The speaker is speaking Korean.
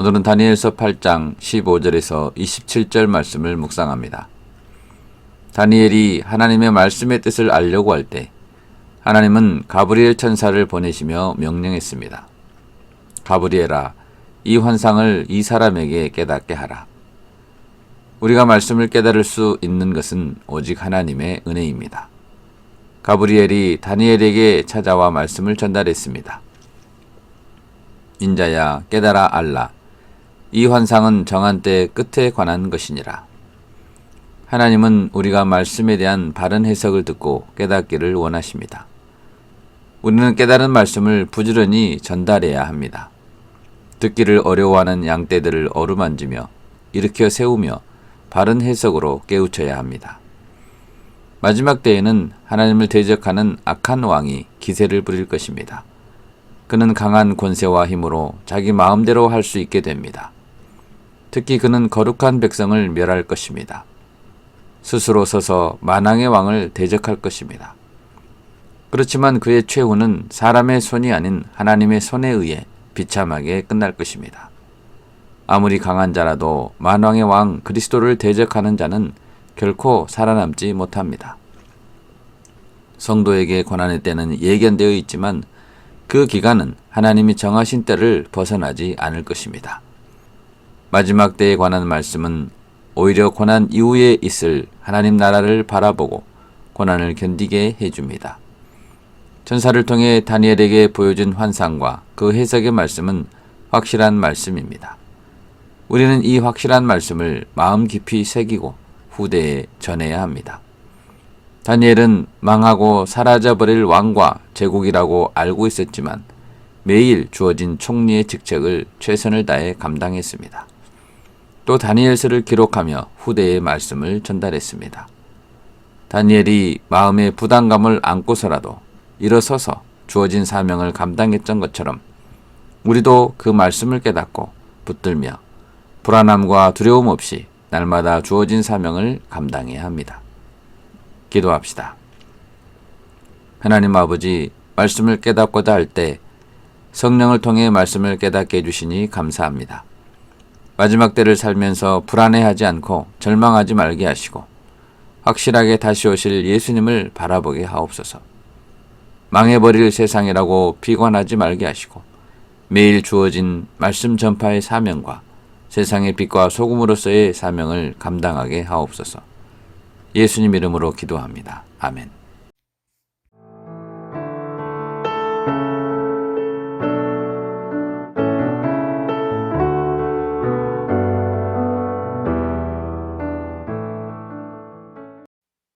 오늘은 다니엘서 8장 15절에서 27절 말씀을 묵상합니다. 다니엘이 하나님의 말씀의 뜻을 알려고 할 때 하나님은 가브리엘 천사를 보내시며 명령했습니다. 가브리엘아, 이 환상을 이 사람에게 깨닫게 하라. 우리가 말씀을 깨달을 수 있는 것은 오직 하나님의 은혜입니다. 가브리엘이 다니엘에게 찾아와 말씀을 전달했습니다. 인자야 깨달아 알라. 이 환상은 정한 때 끝에 관한 것이니라. 하나님은 우리가 말씀에 대한 바른 해석을 듣고 깨닫기를 원하십니다. 우리는 깨달은 말씀을 부지런히 전달해야 합니다. 듣기를 어려워하는 양떼들을 어루만지며 일으켜 세우며 바른 해석으로 깨우쳐야 합니다. 마지막 때에는 하나님을 대적하는 악한 왕이 기세를 부릴 것입니다. 그는 강한 권세와 힘으로 자기 마음대로 할 수 있게 됩니다. 특히 그는 거룩한 백성을 멸할 것입니다. 스스로 서서 만왕의 왕을 대적할 것입니다. 그렇지만 그의 최후는 사람의 손이 아닌 하나님의 손에 의해 비참하게 끝날 것입니다. 아무리 강한 자라도 만왕의 왕 그리스도를 대적하는 자는 결코 살아남지 못합니다. 성도에게 고난의 때는 예견되어 있지만 그 기간은 하나님이 정하신 때를 벗어나지 않을 것입니다. 마지막 때에 관한 말씀은 오히려 고난 이후에 있을 하나님 나라를 바라보고 고난을 견디게 해줍니다. 천사를 통해 다니엘에게 보여준 환상과 그 해석의 말씀은 확실한 말씀입니다. 우리는 이 확실한 말씀을 마음 깊이 새기고 후대에 전해야 합니다. 다니엘은 망하고 사라져버릴 왕과 제국이라고 알고 있었지만 매일 주어진 총리의 직책을 최선을 다해 감당했습니다. 또 다니엘서를 기록하며 후대의 말씀을 전달했습니다. 다니엘이 마음의 부담감을 안고서라도 일어서서 주어진 사명을 감당했던 것처럼 우리도 그 말씀을 깨닫고 붙들며 불안함과 두려움 없이 날마다 주어진 사명을 감당해야 합니다. 기도합시다. 하나님 아버지, 말씀을 깨닫고자 할 때 성령을 통해 말씀을 깨닫게 해주시니 감사합니다. 마지막 때를 살면서 불안해하지 않고 절망하지 말게 하시고 확실하게 다시 오실 예수님을 바라보게 하옵소서. 망해버릴 세상이라고 비관하지 말게 하시고 매일 주어진 말씀 전파의 사명과 세상의 빛과 소금으로서의 사명을 감당하게 하옵소서. 예수님 이름으로 기도합니다. 아멘.